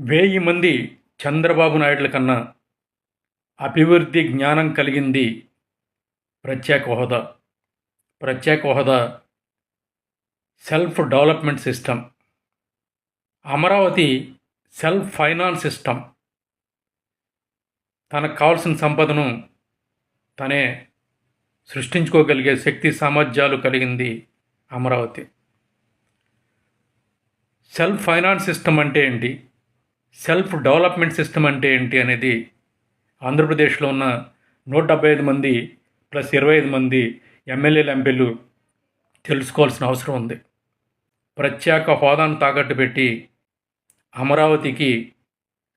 వెయ్యి మంది చంద్రబాబు నాయుడుల కన్నా అభివృద్ధి జ్ఞానం కలిగింది ప్రత్యేక హోదా. ప్రత్యేక హోదా self development system. Amaravati self finance system. తనకు కావాల్సిన సంపదను తనే సృష్టించుకోగలిగే శక్తి సామర్థ్యాలు కలిగింది అమరావతి. సెల్ఫ్ ఫైనాన్స్ సిస్టమ్ అంటే ఏంటి? సెల్ఫ్ డెవలప్మెంట్ సిస్టమ్ అంటే ఏంటి అనేది ఆంధ్రప్రదేశ్లో ఉన్న నూట డెబ్బై ఐదు మంది ప్లస్ ఇరవై ఐదు మంది ఎమ్మెల్యేలు ఎంపీలు తెలుసుకోవాల్సిన అవసరం ఉంది. ప్రత్యేక హోదాను తాకట్టు పెట్టి అమరావతికి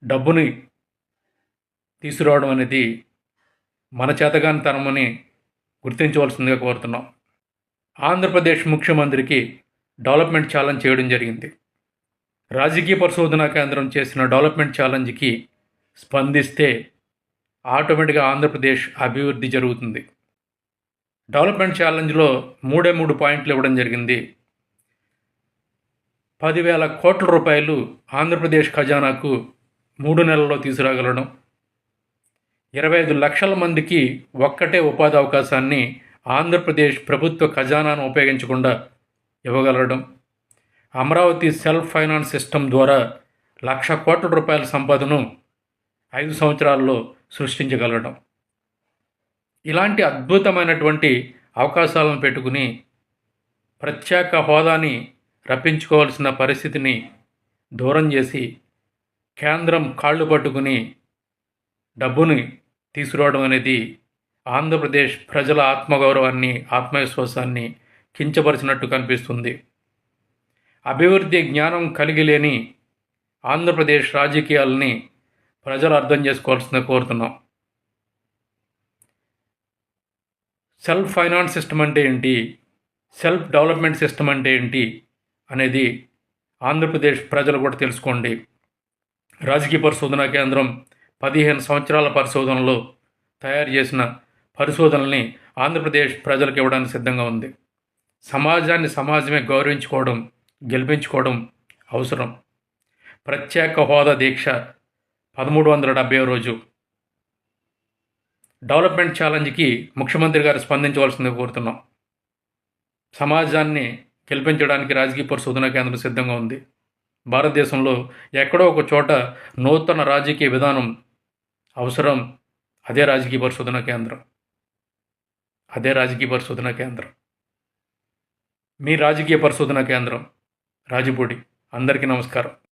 డబ్బుని తీసుకురావడం అనేది మన చేతగాని తనమని గుర్తించవలసిందిగా కోరుతున్నాం. ఆంధ్రప్రదేశ్ ముఖ్యమంత్రికి డెవలప్మెంట్ ఛాలెంజ్ చేయడం జరిగింది. రాజకీయ పరిశోధనా కేంద్రం చేసిన డెవలప్మెంట్ ఛాలెంజ్కి స్పందిస్తే ఆటోమేటిక్గా ఆంధ్రప్రదేశ్ అభివృద్ధి జరుగుతుంది. డెవలప్మెంట్ ఛాలెంజ్లో మూడే మూడు పాయింట్లు ఇవ్వడం జరిగింది. పదివేల కోట్ల రూపాయలు ఆంధ్రప్రదేశ్ ఖజానాకు మూడు నెలల్లో తీసుకురాగలడం ఇరవై ఐదు లక్షల మందికి ఒక్కటే ఉపాధి అవకాశాన్ని ఆంధ్రప్రదేశ్ ప్రభుత్వ ఖజానాను ఉపయోగించకుండా ఇవ్వగలడం. అమరావతి సెల్ఫ్ ఫైనాన్స్ సిస్టమ్ ద్వారా లక్ష కోట్ల రూపాయల సంపదను ఐదు సంవత్సరాల్లో సృష్టించగలడం ఇలాంటి అద్భుతమైనటువంటి అవకాశాలను పెట్టుకుని ప్రత్యేక హోదాని రప్పించుకోవాల్సిన పరిస్థితిని దూరం చేసి కేంద్రం కాళ్ళు పట్టుకుని డబ్బుని తీసుకురావడం అనేది ఆంధ్రప్రదేశ్ ప్రజల ఆత్మగౌరవాన్ని ఆత్మవిశ్వాసాన్ని కించపరిచినట్టు కనిపిస్తుంది. అభివృద్ధి జ్ఞానం కలిగిలేని ఆంధ్రప్రదేశ్ రాజకీయాలని ప్రజలు అర్థం చేసుకోవాల్సిందిగా కోరుతున్నాం. సెల్ఫ్ ఫైనాన్స్ సిస్టమ్ అంటే ఏంటి? సెల్ఫ్ డెవలప్మెంట్ సిస్టమ్ అంటే ఏంటి? అనేది ఆంధ్రప్రదేశ్ ప్రజలు కూడా తెలుసుకోండి. రాజకీయ పరిశోధనా కేంద్రం పదిహేను సంవత్సరాల పరిశోధనలో తయారు చేసిన పరిశోధనల్ని ఆంధ్రప్రదేశ్ ప్రజలకు ఇవ్వడానికి సిద్ధంగా ఉంది. సమాజాన్ని సమాజమే గౌరవించుకోవడం గెలిపించుకోవడం అవసరం. ప్రత్యేక హోదా దీక్ష పదమూడు వందల డెబ్బై రోజు. డెవలప్మెంట్ ఛాలెంజ్కి ముఖ్యమంత్రి గారు స్పందించవలసిందిగా కోరుతున్నాం. సమాజాన్ని గెలిపించడానికి రాజకీయ పరిశోధన కేంద్రం సిద్ధంగా ఉంది. భారతదేశంలో ఎక్కడో ఒక చోట నూతన రాజకీయ విధానం అవసరం. అదే రాజకీయ పరిశోధన కేంద్రం. అదే రాజకీయ పరిశోధనా కేంద్రం. మీ రాజకీయ పరిశోధన కేంద్రం. రాజపూడి. అందరికీ నమస్కారం.